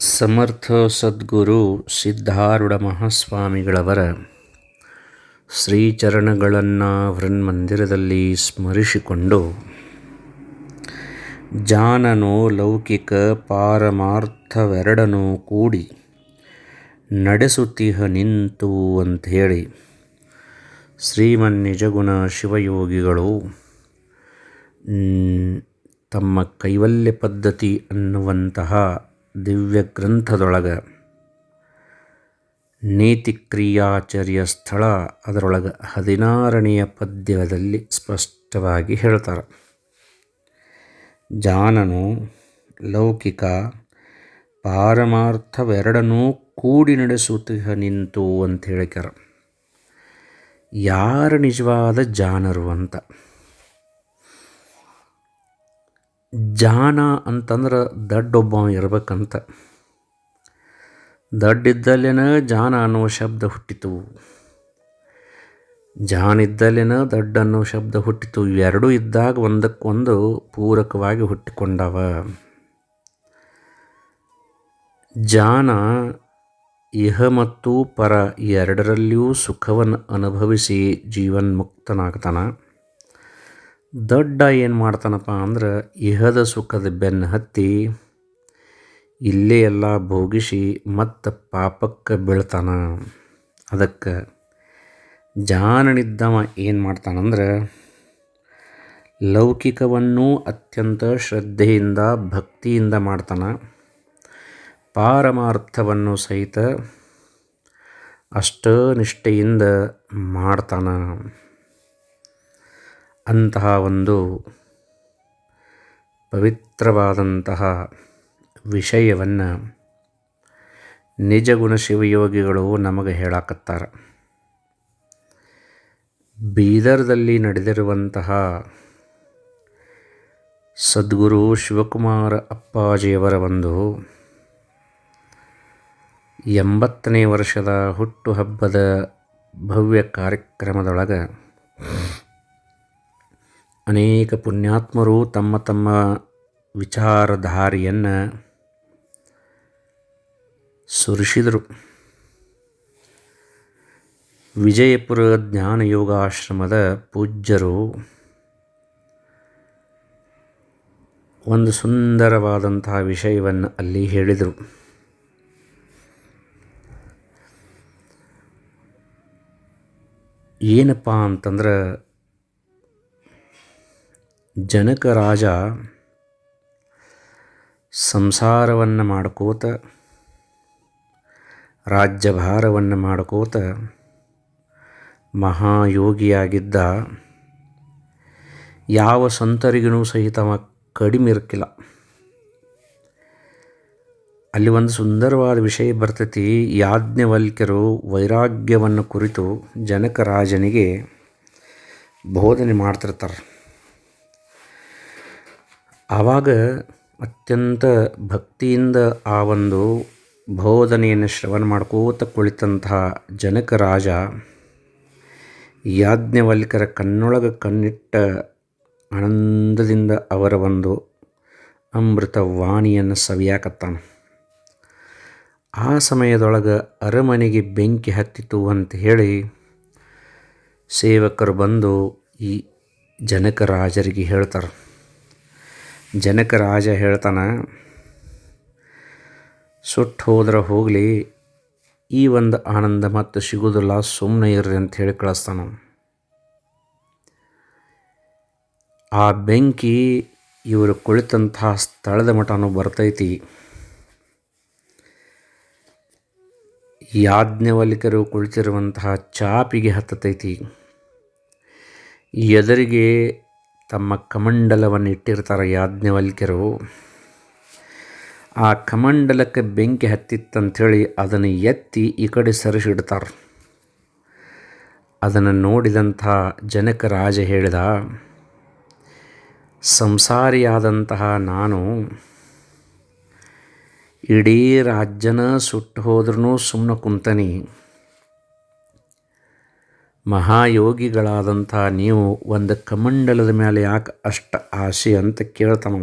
ಸಮರ್ಥ ಸದ್ಗುರು ಸಿದ್ಧಾರೂಢ ಮಹಾಸ್ವಾಮಿಗಳವರ ಶ್ರೀಚರಣಗಳನ್ನು ವೃನ್ಮಂದಿರದಲ್ಲಿ ಸ್ಮರಿಸಿಕೊಂಡು ಜಾನನು ಲೌಕಿಕ ಪಾರಮಾರ್ಥವೆರಡನೂ ಕೂಡಿ ನಡೆಸುತ್ತಿಹ ನಿಂತು ಅಂಥೇಳಿ ಶ್ರೀಮನ್ ನಿಜಗುಣ ಶಿವಯೋಗಿಗಳು ತಮ್ಮ ಕೈವಲ್ಯ ಪದ್ಧತಿ ಅನ್ನುವಂತಹ ದಿವ್ಯ ಗ್ರಂಥದೊಳಗೆ ನೀತಿಕ್ರಿಯಾಚರ್ಯ ಸ್ಥಳ ಅದರೊಳಗೆ ಹದಿನಾರನೆಯ ಪದ್ಯದಲ್ಲಿ ಸ್ಪಷ್ಟವಾಗಿ ಹೇಳ್ತಾರೆ. ಜಾನನು, ಲೌಕಿಕ, ಪಾರಮಾರ್ಥವೆರಡನ್ನೂ ಕೂಡಿ ನಡೆಸುತ್ತ ನಿಂತು ಅಂತ ಹೇಳಿಕ್ಯಾರ. ಯಾರ ನಿಜವಾದ ಜಾನರು ಅಂತ? ಜಾನ ಅಂತಂದ್ರೆ ದಡ್ಡೊಬ್ಬ ಇರ್ಬೇಕಂತ. ದಡ್ಡಿದ್ದಲ್ಲೇನ ಜಾಣ ಅನ್ನುವ ಶಬ್ದ ಹುಟ್ಟಿತು. ಜಾನಿದ್ದಲ್ಲೇನ ದಡ್ಡ ಅನ್ನೋ ಶಬ್ದ ಹುಟ್ಟಿತು. ಇವೆರಡೂ ಇದ್ದಾಗ ಒಂದಕ್ಕೊಂದು ಪೂರಕವಾಗಿ ಹುಟ್ಟಿಕೊಂಡವ. ಜಾಣ ಇಹ ಮತ್ತು ಪರ ಎರಡರಲ್ಲಿಯೂ ಸುಖವನ್ನು ಅನುಭವಿಸಿ ಜೀವನ್ಮುಕ್ತನಾಗ್ತಾನೆ. ದೊಡ್ಡ ಏನು ಮಾಡ್ತಾನಪ್ಪ ಅಂದ್ರೆ ಇಹದ ಸುಖದ ಬೆನ್ನು ಹತ್ತಿ ಇಲ್ಲೇ ಎಲ್ಲ ಭೋಗಿಸಿ ಮತ್ತು ಪಾಪಕ್ಕೆ ಬೀಳ್ತಾನ. ಅದಕ್ಕೆ ಜಾನನಿದ್ದವ ಏನು ಮಾಡ್ತಾನಂದ್ರೆ ಲೌಕಿಕವನ್ನು ಅತ್ಯಂತ ಶ್ರದ್ಧೆಯಿಂದ, ಭಕ್ತಿಯಿಂದ ಮಾಡ್ತಾನೆ. ಪಾರಮಾರ್ಥವನ್ನು ಸಹಿತ ಅಷ್ಟ ನಿಷ್ಠೆಯಿಂದ ಮಾಡ್ತಾನೆ. ಅಂತಹ ಒಂದು ಪವಿತ್ರವಾದಂತಹ ವಿಷಯವನ್ನು ನಿಜಗುಣ ಶಿವಯೋಗಿಗಳು ನಮಗೆ ಹೇಳಾಕತ್ತಾರ. ಬೀದರ್ದಲ್ಲಿ ನಡೆದಿರುವಂತಹ ಸದ್ಗುರು ಶಿವಕುಮಾರ ಅಪ್ಪಾಜಿಯವರ ಒಂದು ಎಂಬತ್ತನೇ ವರ್ಷದ ಹುಟ್ಟುಹಬ್ಬದ ಭವ್ಯ ಕಾರ್ಯಕ್ರಮದೊಳಗೆ ಅನೇಕ ಪುಣ್ಯಾತ್ಮರು ತಮ್ಮ ತಮ್ಮ ವಿಚಾರಧಾರಿಯನ್ನು ಸುರಿಸಿದರು. ವಿಜಯಪುರ ಜ್ಞಾನ ಯೋಗಾಶ್ರಮದ ಪೂಜ್ಯರು ಒಂದು ಸುಂದರವಾದಂತಹ ವಿಷಯವನ್ನು ಅಲ್ಲಿ ಹೇಳಿದರು. ಏನಪ್ಪ ಅಂತಂದ್ರೆ ಜನಕ ರಾಜ ಸಂಸಾರವನ್ನು ಮಾಡ್ಕೋತ, ರಾಜ್ಯಭಾರವನ್ನು ಮಾಡ್ಕೋತ, ಮಹಾಯೋಗಿಯಾಗಿದ್ದ ಯಾವ ಸಂತರಿಗೂ ಸಹಿತ ಕಡಿಮೆ ಇರಕ್ಕಿಲ್ಲ ಅಲ್ಲಿ ಒಂದು ಸುಂದರವಾದ ವಿಷಯ ಬರ್ತೈತಿ. ಯಾಜ್ಞವಲ್ಕ್ಯರು ವೈರಾಗ್ಯವನ್ನು ಕುರಿತು ಜನಕ ರಾಜನಿಗೆ ಬೋಧನೆ ಮಾಡ್ತಿರ್ತಾರೆ. ಆವಾಗ ಅತ್ಯಂತ ಭಕ್ತಿಯಿಂದ ಆ ಒಂದು ಬೋಧನೆಯನ್ನು ಶ್ರವಣ ಮಾಡ್ಕೋತ ಕುಳಿತಂತಹ ಜನಕ ರಾಜ ಯಾಜ್ಞವಲ್ಕರ ಕಣ್ಣೊಳಗೆ ಕಣ್ಣಿಟ್ಟ ಆನಂದದಿಂದ ಅವರ ಒಂದು ಅಮೃತ ವಾಣಿಯನ್ನು ಸವಿಯಾಕತ್ತಾನ. ಆ ಸಮಯದೊಳಗೆ ಅರಮನೆಗೆ ಬೆಂಕಿ ಹತ್ತಿತು ಅಂತ ಹೇಳಿ ಸೇವಕರು ಬಂದು ಈ ಜನಕ ರಾಜರಿಗೆ ಹೇಳ್ತಾರೆ. ಜನಕ ರಾಜ ಹೇಳ್ತಾನೆ ಸುಟ್ಟು ಹೋದ್ರೆ ಹೋಗಲಿ, ಈ ಒಂದು ಆನಂದ ಮತ್ತು ಸಿಗೋದಿಲ್ಲ ಸುಮ್ಮನೆ ಇರ್ರಿ ಅಂತ ಹೇಳಿ ಕಳಿಸ್ತಾನ ಆ ಬೆಂಕಿ ಇವರು ಕುಳಿತಂತಹ ಸ್ಥಳದ ಮಠನೂ ಬರ್ತೈತಿ. ಯಾಜ್ಞವಲಿಕರು ಕುಳಿತಿರುವಂತಹ ಚಾಪಿಗೆ ಹತ್ತತೈತಿ. ಎದುರಿಗೆ ತಮ್ಮ ಕಮಂಡಲವನ್ನು ಇಟ್ಟಿರ್ತಾರೆ ಯಾಜ್ಞವಲ್ಕ್ಯರು. ಆ ಕಮಂಡಲಕ್ಕೆ ಬೆಂಕಿ ಹತ್ತಿತ್ತಂಥೇಳಿ ಅದನ್ನು ಎತ್ತಿ ಈ ಕಡೆ ಸರಿಸಿಡ್ತಾರೆ. ಅದನ್ನು ನೋಡಿದಂಥ ಜನಕ ರಾಜ ಹೇಳಿದ, ಸಂಸಾರಿಯಾದಂತಹ ನಾನು ಇಡೀ ರಾಜ್ಯನ ಸುಟ್ಟು ಹೋದ್ರೂ ಸುಮ್ಮನೆ ಕುಂತನಿ. ಮಹಾಯೋಗಿಗಳಾದಂಥ ನೀವು ಒಂದು ಕಮಂಡಲದ ಮೇಲೆ ಯಾಕೆ ಅಷ್ಟು ಆಸೆ ಅಂತ ಕೇಳ್ತಾನ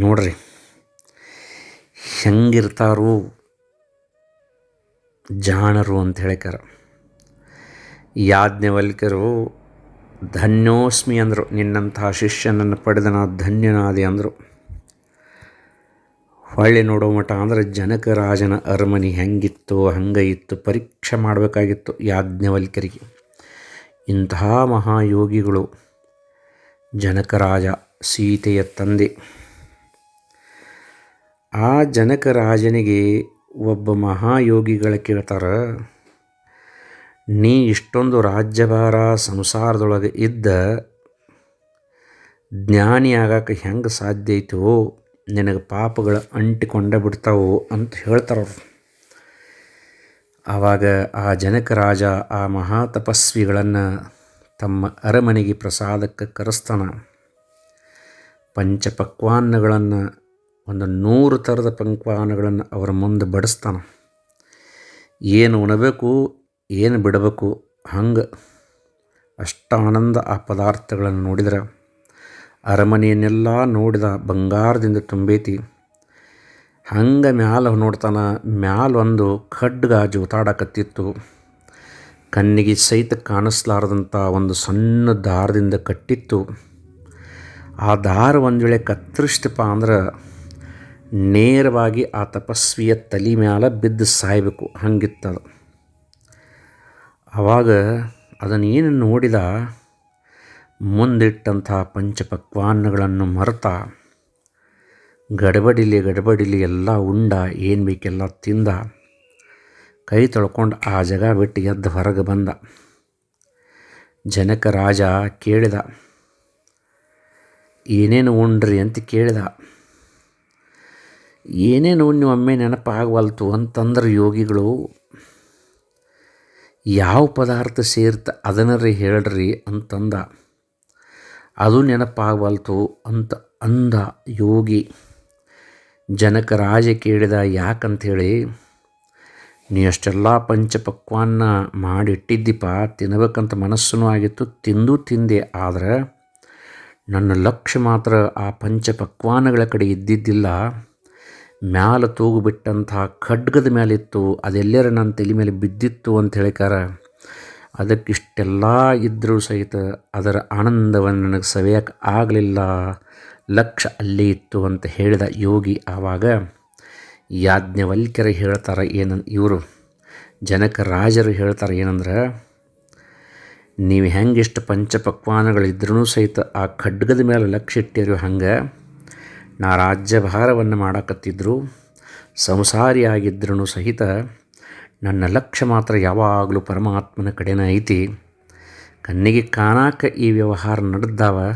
ನೋಡ್ರಿ, ಹೆಂಗಿರ್ತಾರೋ ಜಾಣರು ಅಂತ ಹೇಳಿಕಾರ ಯಾಜ್ಞವಲ್ಕರು ಧನ್ಯೋಸ್ಮಿ ಅಂದರು, ನಿನ್ನಂತಹ ಶಿಷ್ಯನನ್ನು ಪಡೆದನ ಧನ್ಯನಾದಿ ಧನ್ಯನಾದೆ ಅಂದರು. ಹೊಳ್ಳಿ ನೋಡೋ ಮಠ ಅಂದರೆ ಜನಕರಾಜನ ಅರಮನೆ ಹೆಂಗಿತ್ತು ಹಂಗೆ ಇತ್ತು ಪರೀಕ್ಷೆ ಮಾಡಬೇಕಾಗಿತ್ತು ಯಾಜ್ಞವಲ್ಕರಿಗೆ ಇಂತಹ ಮಹಾಯೋಗಿಗಳು ಜನಕರಾಜ ಸೀತೆಯ ತಂದೆ. ಆ ಜನಕರಾಜನಿಗೆ ಒಬ್ಬ ಮಹಾಯೋಗಿಗಳ ಕೇಳ್ತಾರ, ನೀ ಇಷ್ಟೊಂದು ರಾಜ್ಯಭಾರ ಸಂಸಾರದೊಳಗೆ ಇದ್ದ ಜ್ಞಾನಿ ಆಗಕ್ಕೆ ಹೆಂಗೆ ಸಾಧ್ಯ ಐತೋ? ನಿನಗೆ ಪಾಪಗಳು ಅಂಟಿಕೊಂಡೇ ಬಿಡ್ತಾವು ಅಂತ ಹೇಳ್ತಾರವ್ರು. ಆವಾಗ ಆ ಜನಕ ರಾಜ ಆ ಮಹಾ ತಪಸ್ವಿಗಳನ್ನು ತಮ್ಮ ಅರಮನೆಗೆ ಪ್ರಸಾದಕ್ಕೆ ಕರೆಸ್ತಾನ. ಪಂಚಪಕ್ವಾನ್ನಗಳನ್ನು, ಒಂದು ನೂರು ಥರದ ಪಂಕ್ವಾನಗಳನ್ನು ಅವರ ಮುಂದೆ ಬಡಿಸ್ತಾನ. ಏನು ಉಣಬೇಕು, ಏನು ಬಿಡಬೇಕು, ಹಂಗೆ ಅಷ್ಟಾನಂದ ಆ ಪದಾರ್ಥಗಳನ್ನು ನೋಡಿದ್ರೆ ಅರಮನೆಯನ್ನೆಲ್ಲ ನೋಡಿದ ಬಂಗಾರದಿಂದ ತುಂಬೈತಿ. ಹಂಗೆ ಮ್ಯಾಲ ನೋಡ್ತಾನ, ಮ್ಯಾಲ ಒಂದು ಖಡ್ಗ ಜೋತಾಡಕತ್ತಿತ್ತು ಕಣ್ಣಿಗೆ ಸಹಿತ ಕಾಣಿಸ್ಲಾರ್ದಂಥ ಒಂದು ಸಣ್ಣ ದಾರದಿಂದ ಕಟ್ಟಿತ್ತು. ಆ ದಾರ ಒಂದು ವೇಳೆ ಕತ್ತರಿಸ್ತಪ್ಪ ಅಂದ್ರೆ ನೇರವಾಗಿ ಆ ತಪಸ್ವಿಯ ತಲೆ ಮ್ಯಾಲ ಬಿದ್ದು ಸಾಯಬೇಕು, ಹಂಗಿತ್ತದು. ಆವಾಗ ಅದನ್ನೇನು ನೋಡಿದ ಮುಂದಿಟ್ಟಂಥ ಪಂಚಪಕ್ವಾನ್ನಗಳನ್ನು ಮರೆತ ಗಡಬಡಿಲಿ ಗಡಬಡಿಲಿ ಎಲ್ಲ ಉಂಡ, ಏನು ಬೇಕೆಲ್ಲ ತಿಂದ, ಕೈ ತೊಳ್ಕೊಂಡು ಆ ಜಗ ಬಿಟ್ಟು ಎದ್ದು ಹೊರಗೆ ಬಂದ. ಜನಕ ರಾಜ ಕೇಳಿದ, ಏನೇನು ಉಂಡ್ರಿ ಅಂತ ಕೇಳಿದ. ಏನೇನು ಉಣ್ಣಿ ಒಮ್ಮೆ ನೆನಪಾಗವಲ್ತು ಅಂತಂದ್ರೆ ಯೋಗಿಗಳು, ಯಾವ ಪದಾರ್ಥ ಸೇರ್ತ ಅದನ್ನರಿ ಹೇಳ್ರಿ ಅಂತಂದ. ಅದು ನೆನಪಾಗವಲ್ತು ಅಂತ ಅಂದ ಯೋಗಿ. ಜನಕ ರಾಜ ಕೇಳಿದ ಯಾಕಂಥೇಳಿ ನೀ ಅಷ್ಟೆಲ್ಲ ಪಂಚಪಕ್ವಾನ್ನ ಮಾಡಿಟ್ಟಿದ್ದೀಪ ತಿನ್ನಬೇಕಂತ ಮನಸ್ಸೂ ಆಗಿತ್ತು, ತಿಂದು ತಿಂದೆ. ಆದರೆ ನನ್ನ ಲಕ್ಷ್ಯ ಮಾತ್ರ ಆ ಪಂಚಪಕ್ವಾನಗಳ ಕಡೆ ಇದ್ದಿದ್ದಿಲ್ಲ. ಮ್ಯಾಲ ತೂಗುಬಿಟ್ಟಂತಹ ಖಡ್ಗದ ಮೇಲಿತ್ತು ಅದೆಲ್ಲರ ನನ್ನ ತಲೆ ಮೇಲೆ ಬಿದ್ದಿತ್ತು ಅಂತ ಹೇಳಿಕಾರ ಅದಕ್ಕಿಷ್ಟೆಲ್ಲ ಇದ್ದರೂ ಸಹಿತ ಅದರ ಆನಂದವನ್ನು ನನಗೆ ಸವಿಯಕ್ಕೆ ಆಗಲಿಲ್ಲ. ಲಕ್ಷ ಅಲ್ಲೇ ಇತ್ತು ಅಂತ ಹೇಳಿದ ಯೋಗಿ ಆವಾಗ, ಯಾಜ್ಞವಲ್ಕ್ಯರು ಹೇಳ್ತಾರೆ ಏನ, ಇವರು, ಜನಕ ರಾಜರು ಹೇಳ್ತಾರೆ ಏನಂದ್ರೆ, ನೀವು ಹೆಂಗಿಷ್ಟು ಪಂಚಪಕ್ವಾನಗಳಿದ್ರೂ ಸಹಿತ ಆ ಖಡ್ಗದ ಮೇಲೆ ಲಕ್ಷ್ಯ ಇಟ್ಟಿರೋ ಹಂಗೆ, ನಾ ರಾಜ್ಯಭಾರವನ್ನು ಮಾಡಾಕತ್ತಿದ್ರು ಸಂಸಾರಿಯಾಗಿದ್ರೂ ಸಹಿತ ನನ್ನ ಲಕ್ಷ್ಯ ಮಾತ್ರ ಯಾವಾಗಲೂ ಪರಮಾತ್ಮನ ಕಡೆನೇ ಐತಿ. ಕಣ್ಣಿಗೆ ಕಾಣಾಕ ಈ ವ್ಯವಹಾರ ನಡೆದಾವ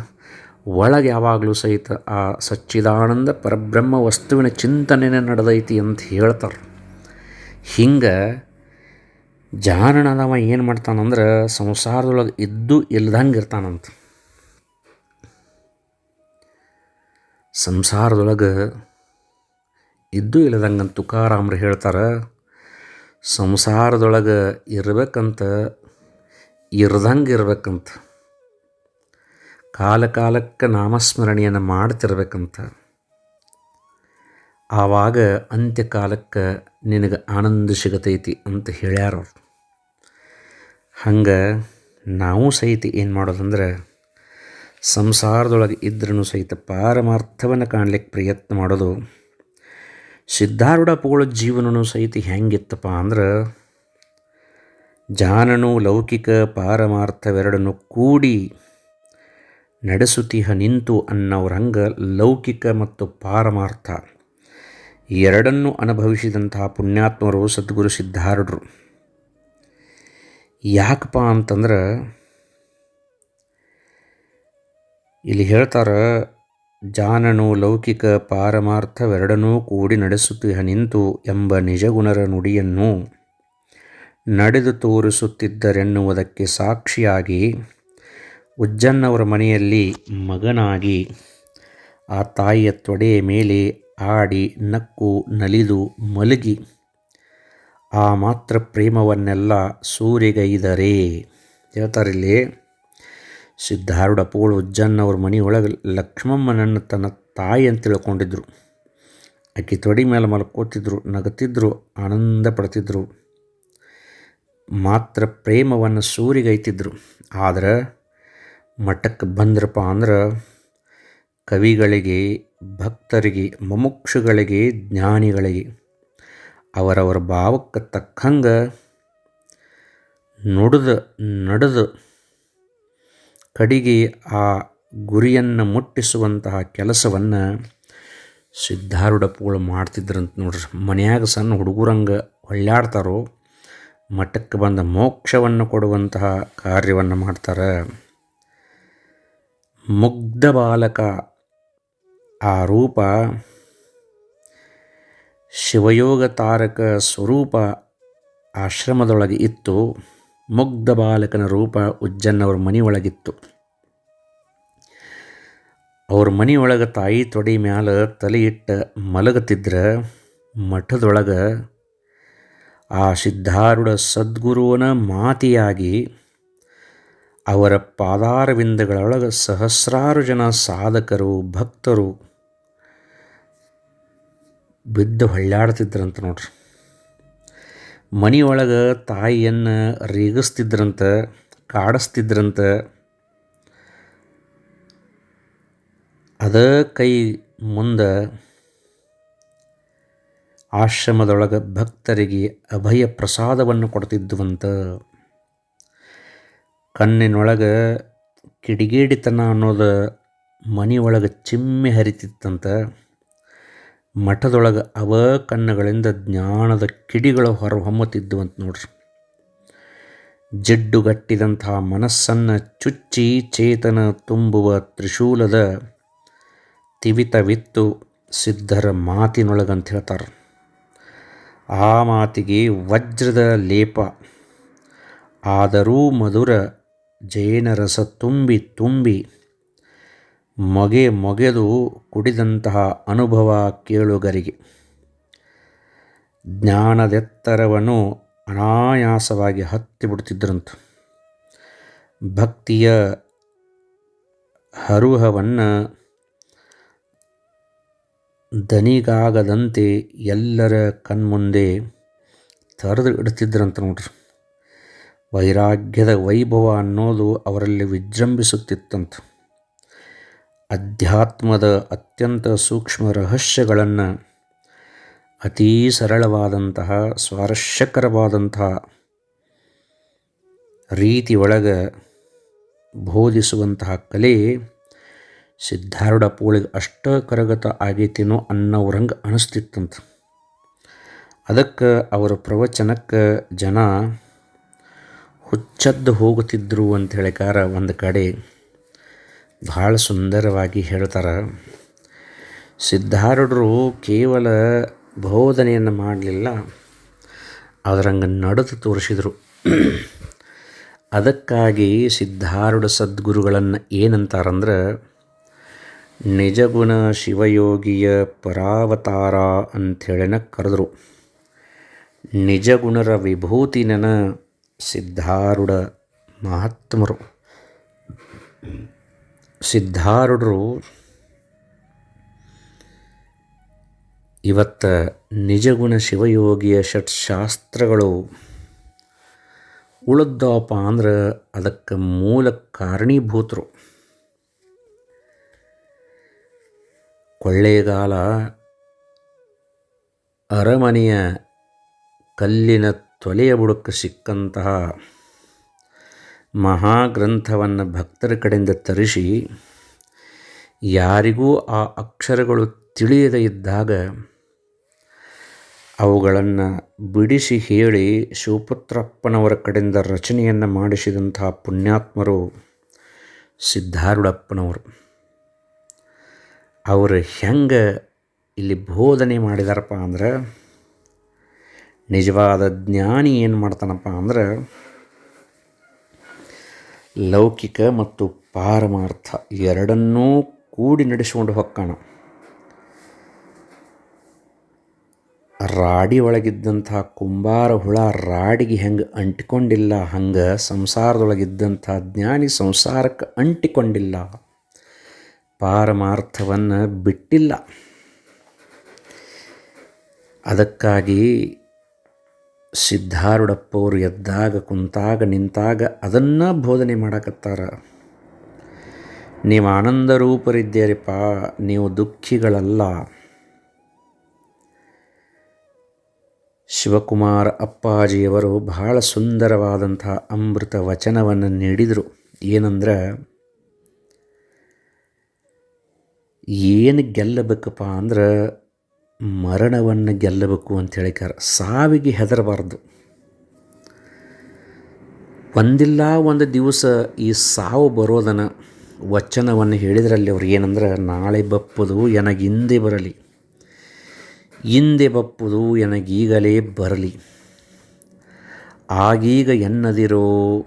ಒಳಗೆ ಯಾವಾಗಲೂ ಸಹಿತ ಆ ಸಚ್ಚಿದಾನಂದ ಪರಬ್ರಹ್ಮ ವಸ್ತುವಿನ ಚಿಂತನೆನೇ ನಡೆದೈತಿ ಅಂತ ಹೇಳ್ತಾರೆ. ಹಿಂಗೆ ಜಾನಣದವ ಏನು ಮಾಡ್ತಾನಂದ್ರೆ ಸಂಸಾರದೊಳಗೆ ಇದ್ದು ಇಲ್ದಂಗೆ ಇರ್ತಾನಂತ. ಸಂಸಾರದೊಳಗೆ ಇದ್ದು ಇಲ್ಲದಂಗೆ ತುಕಾರಾಮ್ರು ಹೇಳ್ತಾರೆ ಸಂಸಾರದೊಳಗೆ ಇರಬೇಕಂತ, ಇರ್ದಂಗೆ ಇರಬೇಕಂತ ಕಾಲ ಕಾಲಕ್ಕೆ ನಾಮಸ್ಮರಣೆಯನ್ನು ಮಾಡ್ತಿರ್ಬೇಕಂತ, ಆವಾಗ ಅಂತ್ಯಕಾಲಕ್ಕೆ ನಿನಗೆ ಆನಂದ ಸಿಗತೈತಿ ಅಂತ ಹೇಳ್ಯಾರವ್ರು ಹಂಗೆ ನಾವು ಸಹಿತ ಏನು ಮಾಡೋದಂದ್ರೆ, ಸಂಸಾರದೊಳಗೆ ಇದ್ರೂ ಸಹಿತ ಪಾರಮಾರ್ಥವನ್ನು ಕಾಣಲಿಕ್ಕೆ ಪ್ರಯತ್ನ ಮಾಡೋದು ಸಿದ್ಧಾರೂಢಪ್ಪಗಳ ಜೀವನನೂ ಸಹಿತ ಹೆಂಗಿತ್ತಪ್ಪ ಅಂದ್ರೆ ಜಾನನು ಲೌಕಿಕ ಪಾರಮಾರ್ಥವೆರಡನ್ನು ಕೂಡಿ ನಡೆಸುತ್ತಿಹ ನಿಂತು ಅನ್ನೋರಂಗ ಲೌಕಿಕ ಮತ್ತು ಪಾರಮಾರ್ಥ ಎರಡನ್ನು ಅನುಭವಿಸಿದಂತಹ ಪುಣ್ಯಾತ್ಮರು ಸದ್ಗುರು ಸಿದ್ಧಾರೂಢರು. ಯಾಕಪ್ಪ ಅಂತಂದ್ರೆ ಇಲ್ಲಿ ಹೇಳ್ತಾರೆ ಜಾನನು ಲೌಕಿಕ ಪಾರಮಾರ್ಥವೆರಡನ್ನೂ ಕೂಡಿ ನಡೆಸುತ್ತಿಹ ನಿಂತು ಎಂಬ ನಿಜಗುಣರ ನುಡಿಯನ್ನು ನಡೆದು ತೋರಿಸುತ್ತಿದ್ದರೆನ್ನುವುದಕ್ಕೆ ಸಾಕ್ಷಿಯಾಗಿ ಉಜ್ಜನ್ನವರ ಮನೆಯಲ್ಲಿ ಮಗನಾಗಿ ಆ ತಾಯಿಯ ತೊಡೆಯ ಮೇಲೆ ಆಡಿ ನಕ್ಕು ನಲಿದು ಮಲಗಿ, ಆ ಮಾತ್ರ ಪ್ರೇಮವನ್ನೆಲ್ಲ ಸೂರೆಗೈದರೆ ಹೇಳ್ತಾರಿಲ್ಲಿ ಸಿದ್ಧಾರೂಢ ಪೋಳು ಉಜ್ಜನ್ನವ್ರ ಮನೆಯೊಳಗೆ ಲಕ್ಷ್ಮಮ್ಮನನ್ನು ತನ್ನ ತಾಯಿ ಅಂತ ತಿಳ್ಕೊಂಡಿದ್ರು. ಆಕೆ ತೊಡಿ ಮೇಲೆ ಮಲ್ಕೋತಿದ್ರು ನಗುತ್ತಿದ್ರು ಆನಂದ ಪಡ್ತಿದ್ರು. ಮಾತ್ರ ಪ್ರೇಮವನ್ನು ಸೂರಿಗೈತಿದ್ರು ಆದರೆ ಮಠಕ್ಕೆ ಬಂದ್ರಪ್ಪ ಅಂದ್ರೆ ಕವಿಗಳಿಗೆ, ಭಕ್ತರಿಗೆ, ಮುಮುಕ್ಷುಗಳಿಗೆ, ಜ್ಞಾನಿಗಳಿಗೆ ಅವರವರ ಭಾವಕ್ಕೆ ತಕ್ಕಂಗೆ ನುಡಿದು, ನಡೆದು ಕಡೆಗೆ ಆ ಗುರಿಯನ್ನು ಮುಟ್ಟಿಸುವಂತಹ ಕೆಲಸವನ್ನು ಸಿದ್ಧಾರೂಢಪ್ಪಗಳು ಮಾಡ್ತಿದ್ರಂತ ನೋಡ್ರಿ. ಮನೆಯಾಗ ಸಣ್ಣ ಹುಡುಗರಂಗೆ ಹೊಳ್ಳಾಡ್ತಾರೋ ಮಠಕ್ಕೆ ಬಂದ ಮೋಕ್ಷವನ್ನು ಕೊಡುವಂತಹ ಕಾರ್ಯವನ್ನು ಮಾಡ್ತಾರೆ. ಮುಗ್ಧ ಬಾಲಕ ಆ ರೂಪ ಶಿವಯೋಗ ತಾರಕ ಸ್ವರೂಪ ಆಶ್ರಮದೊಳಗೆ ಇತ್ತು. ಮುಗ್ಧ ಬಾಲಕನ ರೂಪ ಉಜ್ಜನ್ನವ್ರ ಮನೆಯೊಳಗಿತ್ತು. ಅವ್ರ ಮನೆಯೊಳಗೆ ತಾಯಿ ತೊಡಿ ಮ್ಯಾಲ ತಲೆ ಇಟ್ಟ ಮಲಗತಿದ್ರೆ ಮಠದೊಳಗೆ ಆ ಸಿದ್ಧಾರೂಢ ಸದ್ಗುರುವನ ಮಾತಿಯಾಗಿ ಅವರ ಪಾದಾರವಿಂದಗಳೊಳಗೆ ಸಹಸ್ರಾರು ಜನ ಸಾಧಕರು, ಭಕ್ತರು ಬಿದ್ದು ಹೊಳ್ಳಾಡ್ತಿದ್ರಂತ ನೋಡ್ರಿ. ಮನೆಯೊಳಗೆ ತಾಯಿಯನ್ನು ರೇಗಿಸ್ತಿದ್ರಂತ, ಕಾಡಿಸ್ತಿದ್ರಂತ, ಅದ ಕೈ ಮುಂದೆ ಆಶ್ರಮದೊಳಗೆ ಭಕ್ತರಿಗೆ ಅಭಯ ಪ್ರಸಾದವನ್ನು ಕೊಡ್ತಿದ್ದುವಂತ ಕಣ್ಣಿನೊಳಗೆ ಕಿಡಿಗೇಡಿತನ ಅನ್ನೋದು ಮನೆಯೊಳಗೆ ಚಿಮ್ಮೆ ಹರಿತಿತ್ತಂತ. ಮಠದೊಳಗೆ ಅವ ಕಣ್ಣುಗಳಿಂದ ಜ್ಞಾನದ ಕಿಡಿಗಳು ಹೊರಹೊಮ್ಮುತ್ತಿದ್ದುವಂತ ನೋಡ್ರಿ. ಜಿಡ್ಡುಗಟ್ಟಿದಂತಹ ಮನಸ್ಸನ್ನು ಚುಚ್ಚಿ ಚೇತನ ತುಂಬುವ ತ್ರಿಶೂಲದ ತಿವಿತವಿತ್ತು ಸಿದ್ಧರ ಮಾತಿನೊಳಗಂತ ಹೇಳ್ತಾರೆ. ಆ ಮಾತಿಗೆ ವಜ್ರದ ಲೇಪ, ಆದರೂ ಮಧುರ ಜೈನರಸ ತುಂಬಿ ತುಂಬಿ ಮೊಗೆ ಮೊಗೆದು ಕುಡಿದಂತಹ ಅನುಭವ ಕೇಳುಗರಿಗೆ. ಜ್ಞಾನದೆತ್ತರವನ್ನು ಅನಾಯಾಸವಾಗಿ ಹತ್ತಿ ಬಿಡ್ತಿದ್ರಂತ ಭಕ್ತಿಯ ಹರುಹವನ್ನು ದನಿಗಾಗದಂತೆ ಎಲ್ಲರ ಕಣ್ಮುಂದೆ ತರೆದು ಇಡ್ತಿದ್ರಂತ ನೋಡ್ರಿ. ವೈರಾಗ್ಯದ ವೈಭವ ಅನ್ನೋದು ಅವರಲ್ಲಿ ವಿಜೃಂಭಿಸುತ್ತಿತ್ತಂತ. ಅಧ್ಯಾತ್ಮದ ಅತ್ಯಂತ ಸೂಕ್ಷ್ಮ ರಹಸ್ಯಗಳನ್ನು ಅತೀ ಸರಳವಾದಂತಹ ಸ್ವಾರಸ್ಯಕರವಾದಂತಹ ರೀತಿ ಒಳಗೆ ಬೋಧಿಸುವಂತಹ ಕಲೆ ಸಿದ್ಧಾರೂಢ ಪೋಳಿಗೆ ಅಷ್ಟ ಕರಗತ ಆಗೈತೇನೋ ಅನ್ನೋರಂಗೆ ಅನಿಸ್ತಿತ್ತಂತ. ಅದಕ್ಕೆ ಅವರ ಪ್ರವಚನಕ್ಕೆ ಜನ ಹುಚ್ಚದ್ದು ಹೋಗುತ್ತಿದ್ದರು ಅಂತ ಹೇಳಿಕಾರ ಒಂದು ಕಡೆ ಭಾಳ ಸುಂದರವಾಗಿ ಹೇಳ್ತಾರೆ. ಸಿದ್ಧಾರೂಢರು ಕೇವಲ ಬೋಧನೆಯನ್ನು ಮಾಡಲಿಲ್ಲ ಅದರಂಗೆ ನಡೆದು ತೋರಿಸಿದರು. ಅದಕ್ಕಾಗಿ ಸಿದ್ಧಾರೂಢ ಸದ್ಗುರುಗಳನ್ನು ಏನಂತಾರಂದ್ರೆ, ನಿಜಗುಣ ಶಿವಯೋಗಿಯ ಪರಾವತಾರ ಅಂಥೇಳಿನ ಕರೆದರು. ನಿಜಗುಣರ ವಿಭೂತಿನನ ಸಿದ್ಧಾರೂಢ ಮಹಾತ್ಮರು. ಸಿದ್ಧಾರೂಢರು ಇವತ್ತ ನಿಜಗುಣ ಶಿವಯೋಗಿಯ ಷಟ್ಶಾಸ್ತ್ರಗಳು ಉಳಿದವಪ್ಪ ಅಂದ್ರೆ ಅದಕ್ಕೆ ಮೂಲ ಕಾರಣೀಭೂತರು. ಕೊಳ್ಳೇಗಾಲ ಅರಮನೆಯ ಕಲ್ಲಿನ ತೊಲೆಯ ಬುಡಕ್ಕೆ ಸಿಕ್ಕಂತಹ ಮಹಾಗ್ರಂಥವನ್ನು ಭಕ್ತರ ಕಡೆಯಿಂದ ತರಿಸಿ ಯಾರಿಗೂ ಆ ಅಕ್ಷರಗಳು ತಿಳಿಯದೇ ಇದ್ದಾಗ ಅವುಗಳನ್ನು ಬಿಡಿಸಿ ಹೇಳಿ ಶಿವಪುತ್ರಪ್ಪನವರ ಕಡೆಯಿಂದ ರಚನೆಯನ್ನು ಮಾಡಿಸಿದಂತಹ ಪುಣ್ಯಾತ್ಮರು ಸಿದ್ಧಾರೂಢಪ್ಪನವರು. ಅವರು ಹೆಂಗೆ ಇಲ್ಲಿ ಬೋಧನೆ ಮಾಡಿದಾರಪ್ಪ ಅಂದ್ರೆ ನಿಜವಾದ ಜ್ಞಾನಿ ಏನು ಮಾಡ್ತಾನಪ್ಪ ಅಂದ್ರೆ ಲೌಕಿಕ ಮತ್ತು ಪಾರಮಾರ್ಥ ಎರಡನ್ನೂ ಕೂಡಿ ನಡೆಸಿಕೊಂಡು ಹೊಕ್ಕಣ ರಾಡಿ ಒಳಗಿದ್ದಂಥ ಕುಂಬಾರ ಹುಳ ರಾಡಿಗೆ ಹೆಂಗೆ ಅಂಟಿಕೊಂಡಿಲ್ಲ, ಹಂಗೆ ಸಂಸಾರದೊಳಗಿದ್ದಂಥ ಜ್ಞಾನಿ ಸಂಸಾರಕ್ಕೆ ಅಂಟಿಕೊಂಡಿಲ್ಲ. ಪಾರಮಾರ್ಥವನ್ನು ಬಿಟ್ಟಿಲ್ಲ. ಅದಕ್ಕಾಗಿ ಸಿದ್ಧಾರೂಢಪ್ಪವರು ಎದ್ದಾಗ, ಕುಂತಾಗ, ನಿಂತಾಗ ಅದನ್ನು ಬೋಧನೆ ಮಾಡಕತ್ತಾರ. ನೀವು ಆನಂದ ರೂಪರಿದ್ದೀರಿಪ್ಪ ನೀವು ದುಃಖಿಗಳಲ್ಲ. ಶಿವಕುಮಾರ ಅಪ್ಪಾಜಿಯವರು ಬಹಳ ಸುಂದರವಾದಂಥ ಅಮೃತ ವಚನವನ್ನು ನೀಡಿದರು. ಏನಂದ್ರೆ, ಏನು ಗೆಲ್ಲಬೇಕಪ್ಪ ಅಂದ್ರೆ ಮರಣವನ್ನು ಗೆಲ್ಲಬೇಕು ಅಂತ ಹೇಳಿಕಾರ ಸಾವಿಗೆ ಹೆದರಬಾರ್ದು. ಒಂದಿಲ್ಲ ಒಂದು ದಿವಸ ಈ ಸಾವು ಬರೋದನ್ನು ವಚನವನ್ನು ಹೇಳಿದ್ರಲ್ಲಿ ಅವ್ರು ಏನಂದ್ರೆ, ನಾಳೆ ಬಪ್ಪುದು ಹಿಂದೆ ಬರಲಿ. ಹಿಂದೆ ಬಪ್ಪುದು ಎನಗೀಗಲೇ ಬರಲಿ. ಆಗೀಗ ಎನ್ನದಿರೋ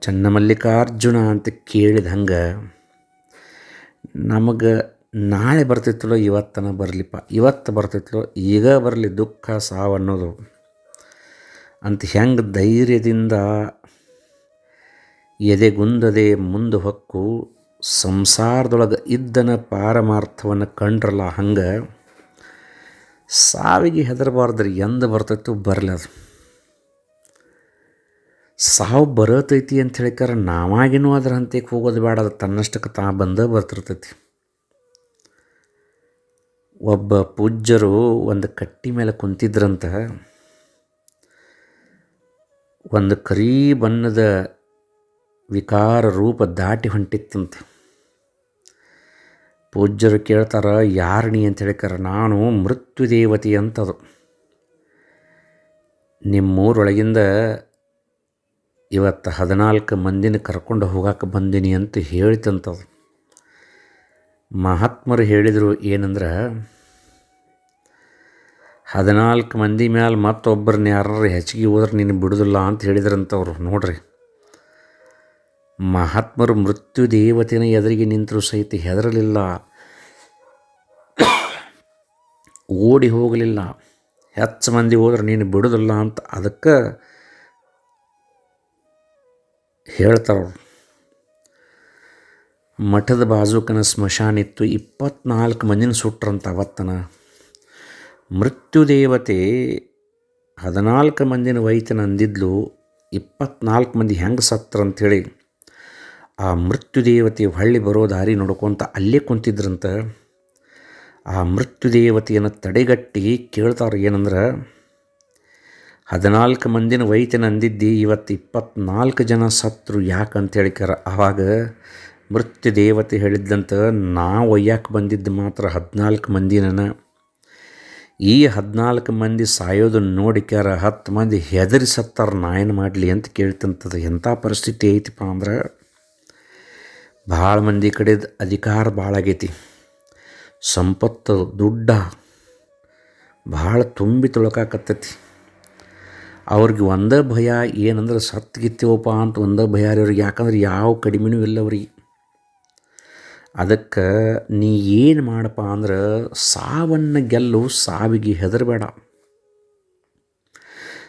ಚನ್ನಮಲ್ಲಿಕಾರ್ಜುನ ಅಂತ ಕೇಳಿದ ಹಂಗೆ ನಮಗೆ ನಾಳೆ ಬರ್ತಿತ್ತಲೋ ಇವತ್ತನ ಬರಲಿಪ್ಪ. ಇವತ್ತು ಬರ್ತಿತ್ತಲೋ ಈಗ ಬರಲಿ ದುಃಖ ಸಾವು ಅನ್ನೋದು. ಅಂತ ಹೆಂಗೆ ಧೈರ್ಯದಿಂದ ಎದೆಗುಂದದೆ ಮುಂದೆ ಹೊಕ್ಕು, ಸಂಸಾರದೊಳಗೆ ಇದ್ದನ ಪಾರಮಾರ್ಥವನ್ನು ಕಂಡ್ರಲ್ಲ ಹಂಗೆ, ಸಾವಿಗೆ ಹೆದರಬಾರ್ದ್ರಿ, ಎಂದು ಬರ್ತೈತು ಬರಲಿ ಅದು. ಸಾವು ಬರತೈತಿ ಅಂತ ಹೇಳಿಕಾರ ನಾವಾಗಿನೂ ಅದರ ಹಂತಕ್ಕೆ ಹೋಗೋದು ಬೇಡ, ಅದು ತನ್ನಷ್ಟಕ್ಕೆ ತಾ ಬಂದ ಬರ್ತಿರ್ತೈತಿ. ಒಬ್ಬ ಪೂಜ್ಯರು ಒಂದು ಕಟ್ಟಿ ಮೇಲೆ ಕುಂತಿದ್ರಂತ, ಒಂದು ಕರೀ ಬಣ್ಣದ ವಿಕಾರ ರೂಪ ದಾಟಿ ಹೊಂಟಿತ್ತಂತೆ. ಪೂಜ್ಯರು ಕೇಳ್ತಾರ ಯಾರಣಿ ಅಂತ ಹೇಳಿಕಾರ ನಾನು ಮೃತ್ಯುದೇವತಿ ಅಂತದು. ನಿಮ್ಮೂರೊಳಗಿಂದ ಇವತ್ತು ಹದಿನಾಲ್ಕು ಮಂದಿನ ಕರ್ಕೊಂಡು ಹೋಗಕ್ಕೆ ಬಂದೀನಿ ಅಂತ ಹೇಳ್ತಂತದು. ಮಹಾತ್ಮರು ಹೇಳಿದರು ಏನಂದ್ರೆ, ಹದಿನಾಲ್ಕು ಮಂದಿ ಮ್ಯಾಲೆ ಮತ್ತೊಬ್ಬರನ್ನ ಯಾರು ಹೆಚ್ಚಿಗೆ ಹೋದ್ರೆ ನೀನು ಬಿಡುದಿಲ್ಲ ಅಂತ ಹೇಳಿದ್ರಂತವ್ರು ನೋಡ್ರಿ. ಮಹಾತ್ಮರು ಮೃತ್ಯು ದೇವತೆನ ಎದುರಿಗೆ ನಿಂತರೂ ಸಹಿತ ಹೆದರಲಿಲ್ಲ. ಓಡಿ ಹೋಗಲಿಲ್ಲ. ಹೆಚ್ಚು ಮಂದಿ ಹೋದ್ರೆ ನೀನು ಬಿಡೋದಿಲ್ಲ ಅಂತ ಅದಕ್ಕೆ ಹೇಳ್ತಾರೆ? ಮಠದ ಬಾಜುಕನ ಸ್ಮಶಾನ ಇತ್ತು, ಇಪ್ಪತ್ನಾಲ್ಕು ಮಂದಿನ ಸುಟ್ರಂತ ಅವತ್ತನ. ಮೃತ್ಯು ದೇವತೆ ಹದಿನಾಲ್ಕು ಮಂದಿನ ವೈತನ ಅಂದಿದ್ಲು, ಇಪ್ಪತ್ನಾಲ್ಕು ಮಂದಿ ಹೆಂಗೆ ಸತ್ರಂಥೇಳಿ ಆ ಮೃತ್ಯು ದೇವತೆ ಹೊಳ್ಳಿ ಬರೋ ದಾರಿ ನೋಡ್ಕೊತ ಅಲ್ಲೇ ಕುಂತಿದ್ರಂತ. ಆ ಮೃತ್ಯು ದೇವತೆಯನ್ನು ತಡೆಗಟ್ಟಿ ಕೇಳ್ತಾರೆ ಏನಂದ್ರೆ ಹದಿನಾಲ್ಕು ಮಂದಿನ ವೈದ್ಯನ ಅಂದಿದ್ದು ಇವತ್ತು ಇಪ್ಪತ್ನಾಲ್ಕು ಜನ ಸತ್ರು ಯಾಕಂತ ಹೇಳಿಕಾರ ಆವಾಗ ಮೃತ್ಯು ದೇವತೆ ಹೇಳಿದ್ದಂತ ನಾ ಒಯ್ಯಕ್ಕೆ ಬಂದಿದ್ದು ಮಾತ್ರ ಹದಿನಾಲ್ಕು ಮಂದಿನ ಈ ಹದಿನಾಲ್ಕು ಮಂದಿ ಸಾಯೋದನ್ನು ನೋಡಿಕ್ಯಾರ ಹತ್ತು ಮಂದಿ ಹೆದರಿ ಸತ್ತಾರ, ನಾ ಏನು ಮಾಡಲಿ ಅಂತ ಕೇಳ್ತಂತದ ಎಂಥ ಪರಿಸ್ಥಿತಿ ಐತಿಪ್ಪ ಅಂದ್ರೆ ಭಾಳ ಮಂದಿ ಕಡೆದು ಅಧಿಕಾರ ಭಾಳ ಆಗೈತಿ. ಸಂಪತ್ತು ದುಡ್ಡ ಭಾಳ ತುಂಬಿ ತುಳ್ಕಾಕತ್ತೈತಿ. ಅವ್ರಿಗೆ ಒಂದೇ ಭಯ ಏನಂದ್ರೆ ಸತ್ಗಿತ್ತೀವಪ್ಪ ಅಂತ ಒಂದೇ ಭಯ ರೀ ಅವ್ರಿಗೆ. ಯಾಕಂದ್ರೆ ಯಾವ ಕಡಿಮೆನೂ ಇಲ್ಲ ಅವ್ರಿಗೆ. ಅದಕ್ಕೆ ನೀ ಏನು ಮಾಡಪ್ಪ ಅಂದ್ರೆ ಸಾವನ್ನು ಗೆಲ್ಲು ಸಾವಿಗೆ ಹೆದರಬೇಡ.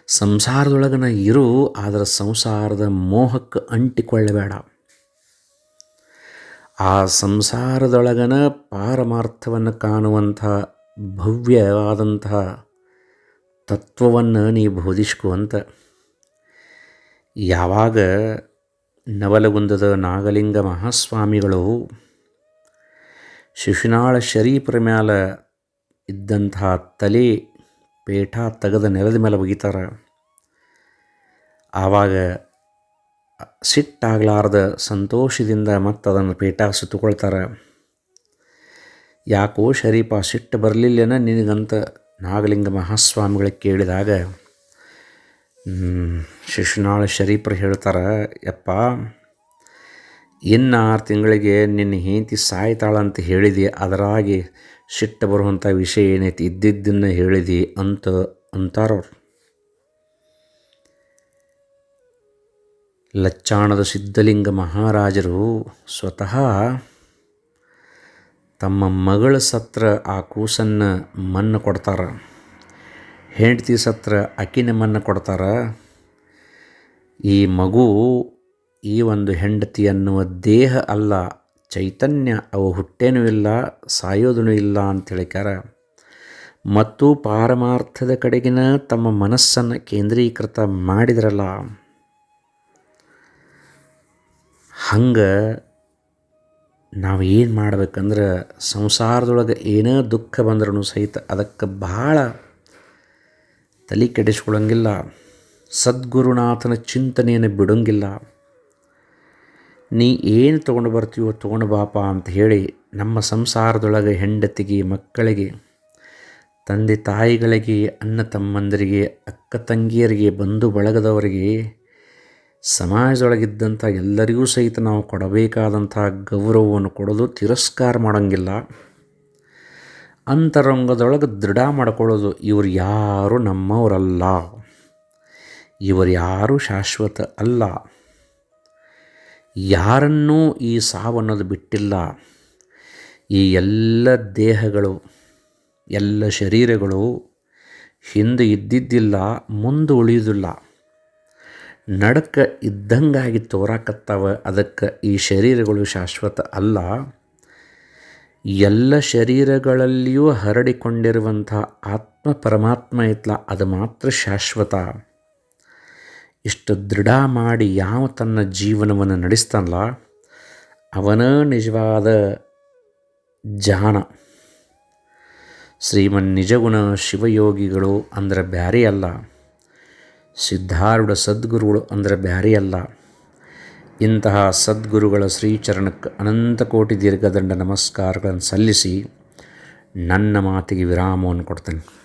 ಸಂಸಾರದೊಳಗನ ಇರು, ಆದರೆ ಸಂಸಾರದ ಮೋಹಕ್ಕೆ ಅಂಟಿಕೊಳ್ಳಬೇಡ. ಆ ಸಂಸಾರದೊಳಗನ ಪಾರಮಾರ್ಥವನ್ನು ಕಾಣುವಂಥ ಭವ್ಯವಾದಂತಹ ತತ್ವವನ್ನು ನೀ ಬೋಧಿಸ್ಕು ಅಂತ ಯಾವಾಗ ನವಲಗುಂದದ ನಾಗಲಿಂಗ ಮಹಾಸ್ವಾಮಿಗಳು ಶಿಶುನಾಳ ಶರೀಫರ ಮ್ಯಾಲ ಇದ್ದಂತಹ ತಲೆ ಪೇಠ ತೆಗೆದ ನೆಲದ ಮೇಲೆ ಒಗಿತಾರೆ, ಆವಾಗ ಸಿಟ್ಟಾಗಲಾರ್ದ ಸಂತೋಷದಿಂದ ಮತ್ತು ಅದನ್ನು ಪೇಟ ಸುತ್ತುಕೊಳ್ತಾರೆ. ಯಾಕೋ ಶರೀಫ ಸಿಟ್ಟು ಬರಲಿಲ್ಲನ ನಿನಗಂತ ನಾಗಲಿಂಗ ಮಹಾಸ್ವಾಮಿಗಳಿಗೆ ಕೇಳಿದಾಗ ಶಿಶುನಾಳ ಶರೀಫರು ಹೇಳ್ತಾರೆ, ಯಪ್ಪ ಇನ್ನು ತಿಂಗಳಿಗೆ ನಿನ್ನ ಹೆಂಡತಿ ಸಾಯ್ತಾಳಂತ ಹೇಳಿದೆ, ಅದರಾಗಿ ಸಿಟ್ಟು ಬರುವಂಥ ವಿಷಯ ಏನೈತಿ, ಇದ್ದಿದ್ದನ್ನು ಹೇಳಿದಿ ಅಂತ ಅಂತಾರವ್ರು. ಲಚ್ಚಾಣದ ಸಿದ್ಧಲಿಂಗ ಮಹಾರಾಜರು ಸ್ವತಃ ತಮ್ಮ ಮಗಳ ಸತ್ರ ಆ ಕೂಸನ್ನು ಮಣ್ಣು ಕೊಡ್ತಾರೆ. ಹೆಂಡತಿ ಸತ್ರ ಅಕ್ಕಿನ ಮಣ್ಣು ಕೊಡ್ತಾರೆ. ಈ ಮಗು ಈ ಒಂದು ಹೆಂಡತಿ ಅನ್ನುವ ದೇಹ ಅಲ್ಲ, ಚೈತನ್ಯ ಅವು ಹುಟ್ಟೇನೂ ಇಲ್ಲ ಸಾಯೋದೂ ಇಲ್ಲ ಅಂತ ಹೇಳಿಕಾರ ಮತ್ತು ಪಾರಮಾರ್ಥದ ಕಡೆಗಿನ ತಮ್ಮ ಮನಸ್ಸನ್ನು ಕೇಂದ್ರೀಕೃತ ಮಾಡಿದ್ರಲ್ಲ. ಹಂಗೆ ನಾವು ಏನು ಮಾಡ್ಬೇಕಂದ್ರೆ ಸಂಸಾರದೊಳಗೆ ಏನೇ ದುಃಖ ಬಂದ್ರೂ ಸಹಿತ ಅದಕ್ಕೆ ಭಾಳ ತಲೆ ಕೆಡಿಸ್ಕೊಳಂಗಿಲ್ಲ. ಸದ್ಗುರುನಾಥನ ಚಿಂತನೆಯನ್ನು ಬಿಡೋಂಗಿಲ್ಲ. ನೀ ಏನು ತೊಗೊಂಡು ಬರ್ತೀವೋ ತೊಗೊಂಡು ಬಾಪ ಅಂತ ಹೇಳಿ ನಮ್ಮ ಸಂಸಾರದೊಳಗೆ ಹೆಂಡತಿಗೆ, ಮಕ್ಕಳಿಗೆ, ತಂದೆ ತಾಯಿಗಳಿಗೆ, ಅಣ್ಣ ತಮ್ಮಂದರಿಗೆ, ಅಕ್ಕ ತಂಗಿಯರಿಗೆ, ಬಂಧು ಬಳಗದವರಿಗೆ ಸಮಾಜದೊಳಗಿದ್ದಂಥ ಎಲ್ಲರಿಗೂ ಸಹಿತ ನಾವು ಕೊಡಬೇಕಾದಂಥ ಗೌರವವನ್ನು ಕೊಡೋದು, ತಿರಸ್ಕಾರ ಮಾಡೋಂಗಿಲ್ಲ. ಅಂತರಂಗದೊಳಗೆ ದೃಢ ಮಾಡಿಕೊಳ್ಳೋದು, ಇವರು ಯಾರು ನಮ್ಮವರಲ್ಲ. ಇವರು ಯಾರು ಶಾಶ್ವತ ಅಲ್ಲ. ಯಾರನ್ನೂ ಈ ಸಾವನ್ನೋದು ಬಿಟ್ಟಿಲ್ಲ. ಈ ಎಲ್ಲ ದೇಹಗಳು, ಎಲ್ಲ ಶರೀರಗಳು ಹಿಂದೆ ಇದ್ದಿದ್ದಿಲ್ಲ, ಮುಂದೆ ಉಳಿಯೋದಿಲ್ಲ ನಡಕ ಇದ್ದಂಗಾಗಿ ತೋರಾಕತ್ತಾವ, ಅದಕ್ಕೆ ಈ ಶರೀರಗಳು ಶಾಶ್ವತ ಅಲ್ಲ. ಎಲ್ಲ ಶರೀರಗಳಲ್ಲಿಯೂ ಹರಡಿಕೊಂಡಿರುವಂಥ ಆತ್ಮ ಪರಮಾತ್ಮ ಐತ್ಲ, ಅದು ಮಾತ್ರ ಶಾಶ್ವತ. ಇಷ್ಟು ದೃಢ ಮಾಡಿ ಯಾವ ತನ್ನ ಜೀವನವನ್ನು ನಡೆಸ್ತಾನಲ್ಲ, ಅವನ ನಿಜವಾದ ಜಾನ ಶ್ರೀಮನ್ ನಿಜಗುಣ ಶಿವಯೋಗಿಗಳು ಅಂದರೆ ಬ್ಯಾರೆ ಅಲ್ಲ. ಸಿದ್ಧಾರೂಢ ಸದ್ಗುರುಗಳು ಅಂದರೆ ಬ್ಯಾರಿ ಅಲ್ಲ. ಇಂತಹ ಸದ್ಗುರುಗಳ ಶ್ರೀಚರಣಕ್ಕೆ ಅನಂತ ಕೋಟಿ ದೀರ್ಘದಂಡ ನಮಸ್ಕಾರಗಳನ್ನು ಸಲ್ಲಿಸಿ ನನ್ನ ಮಾತಿಗೆ ವಿರಾಮವನ್ನು ಕೊಡ್ತೇನೆ.